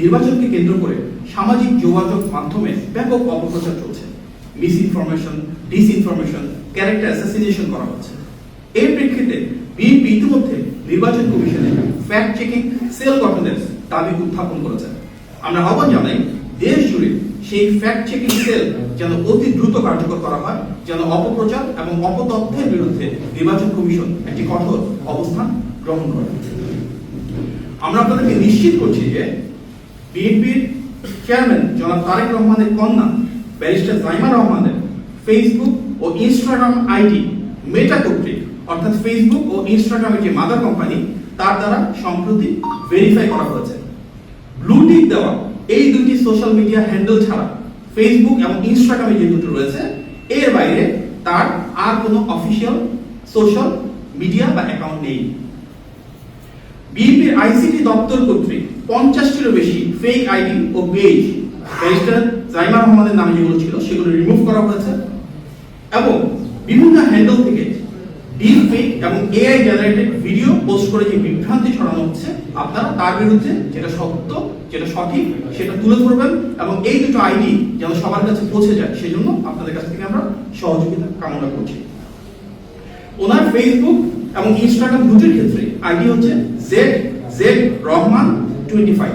নির্বাচনকে কেন্দ্র করে সামাজিক যোগাযোগ মাধ্যমে ব্যাপক অপপ্রচার চলছে। Misinformation disinformation character assassination করা হচ্ছে। এর প্রেক্ষিতে বিএনপি ইতিমধ্যে নির্বাচন কমিশনে ফ্যাক্ট চেকিং সেল গঠনের দাবি উত্থাপন করেছে। আমরা আহ্বান জানাই, দেশ জুড়ে সেই ফ্যাক্ট চেকিং সেল যেন অতি দ্রুত কার্যকর করা হয়, যেন অপপ্রচার এবং অপতথ্যের বিরুদ্ধে নির্বাচন কমিশন একটি কঠোর অবস্থান গ্রহণ করে। আমরা আপনাদেরকে নিশ্চিত করছি যে বিএনপির চেয়ারম্যান জনাব তারেক রহমানের কন্যা ব্যারিস্টার জাইমা রহমানের ফেসবুক ও ইনস্টাগ্রাম আইডি মেটা কর্তৃক অর্থাৎ ফেসবুক ও ইনস্টাগ্রামের যে মাদার কোম্পানি তার দ্বারা সম্প্রতি ভেরিফাই করা হয়েছে। ব্লুটিক দেওয়া, এই দুটি সোশ্যাল মিডিয়া হ্যান্ডেল ছাড়া ফেসবুক এবং ইনস্টাগ্রামে যে দুটো রয়েছে, এর বাইরে তার আর কোনো অফিসিয়াল সোশ্যাল মিডিয়া বা অ্যাকাউন্ট নেই। বিএনপির আইসিটি দপ্তর কর্তৃক পঞ্চাশটিরও বেশি ফেক আইডি ও পেজ ব্যারিস্টার জাইমা রহমানের নামে যেগুলো ছিল, সেগুলো রিমুভ করা হয়েছে। এবং বিভিন্ন হ্যান্ডেল থেকে ডিপ ফেক এবং এআই জেনারেটেড ভিডিও পোস্ট করে যে বিভ্রান্তি ছড়ানো হচ্ছে, আপনারা তার বিরুদ্ধে যেটা সত্য, যেটা সঠিক, সেটা তুলে ধরবেন এবং এই দুটো আইডি যেন সবার কাছে পৌঁছে যায়, সেজন্য আপনাদের কাছ থেকে আমরা সহযোগিতা কামনা করছি। ওনার ফেসবুক এবং ইনস্টাগ্রাম দুটির ক্ষেত্রে আইডি হচ্ছে Z Z Rahman twenty five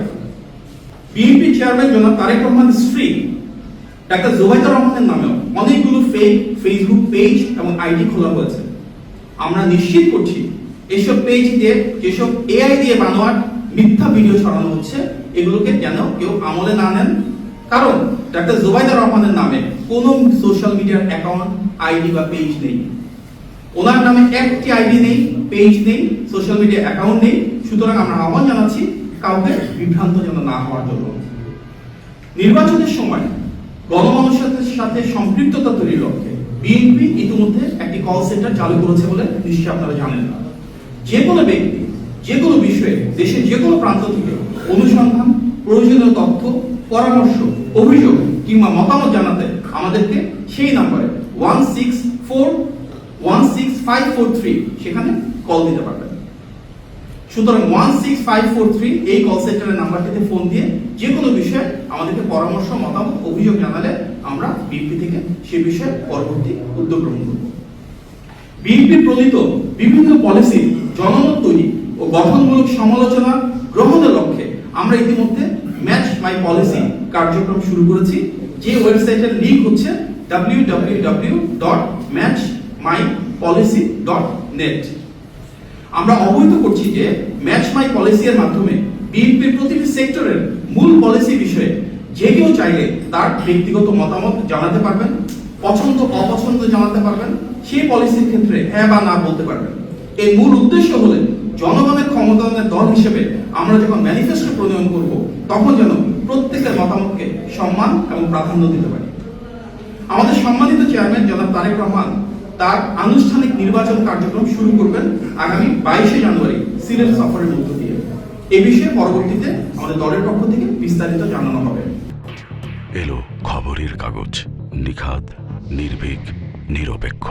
BNP chairman জনাব তারেক রহমান স্ত্রী ডাক্তার জুবাইদা রহমানের নামেও অনেকগুলো ফেক ফেসবুক পেজ এবং আইডি খোলা হয়েছে। আমরা নিশ্চিত করছি এইসব পেজ দিয়ে, যেসব এআই দিয়ে বানোয়াট মিথ্যা ভিডিও ছড়ানো হচ্ছে, এগুলোকে যেন কেউ আমলে না নেন। কারণ ডাক্তার জুবাইদা রহমানের নামে কোনো সোশ্যাল মিডিয়ার অ্যাকাউন্ট আইডি বা পেজ নেই। ওনার নামে একটি আইডি নেই পেজ নেই সোশ্যাল মিডিয়া অ্যাকাউন্ট নেই। সুতরাং আমরা আহ্বান জানাচ্ছি কাউকে বিভ্রান্ত যেন না হওয়ার জন্য। নির্বাচনের সময় গণমানুষের সাথে সম্পৃক্ততা তৈরির লক্ষ্যে বিএনপি ইতিমধ্যে একটি কল সেন্টার চালু করেছে বলে নিশ্চয়ই আপনারা জানেন। না যে কোনো ব্যক্তি, যে কোনো বিষয়ে, দেশের যে কোনো প্রান্ত থেকে অনুসন্ধান, প্রয়োজনীয় তথ্য, পরামর্শ, অভিযোগ কিংবা মতামত জানাতে আমাদেরকে সেই নাম্বারে one six four one six five four three সেখানে কল দিতে পারবেন। সুতরাং one six five four three এই কল সেন্টারের নাম্বারটিতে ফোন দিয়ে যে কোনো বিষয়ে আমাদেরকে পরামর্শ, মতামত, অভিযোগ জানালে আমরা বিএনপি থেকে সে বিষয়ে পরবর্তী উদ্যোগ গ্রহণ করব। বিএনপি প্রণীত বিভিন্ন পলিসি জনমত তৈরি ও গঠনমূলক সমালোচনা গ্রহণের লক্ষ্যে আমরা ইতিমধ্যে ম্যাচ মাই পলিসি কার্যক্রম শুরু করেছি। যে ওয়েবসাইটের লিংক হচ্ছে www.matchmypolicy.net আমরা অবহিত করছি যে ম্যাচ মাই পলিসি এর মাধ্যমে বিএনপির প্রতিটি সেক্টরের মূল পলিসি বিষয়ে যে কেউ চাইলে তার ব্যক্তিগত মতামত জানাতে পারবেন, পছন্দ, অপছন্দ জানাতে পারবেন, সেই পলিসির ক্ষেত্রে হ্যাঁ বা না বলতে পারবেন। এর মূল উদ্দেশ্য হলে জনগণের ক্ষমতায়নের দল হিসেবে আমরা যখন ম্যানিফেস্টো প্রণয়ন করব, তখন যেন প্রত্যেকের মতামতকে সম্মান এবং প্রাধান্য দিতে পারি। আমাদের সম্মানিত চেয়ারম্যান জনাব তারেক রহমান তার আনুষ্ঠানিক নির্বাচন কার্যক্রম শুরু করবেন আগামী বাইশে জানুয়ারি সিলেট সফরের মধ্য দিয়ে। এ বিষয়ে পরবর্তীতে আমাদের দলের পক্ষ থেকে বিস্তারিত জানানো হবে। এলো খবরের কাগজ নিখাত নির্ভীক, নিরপেক্ষ।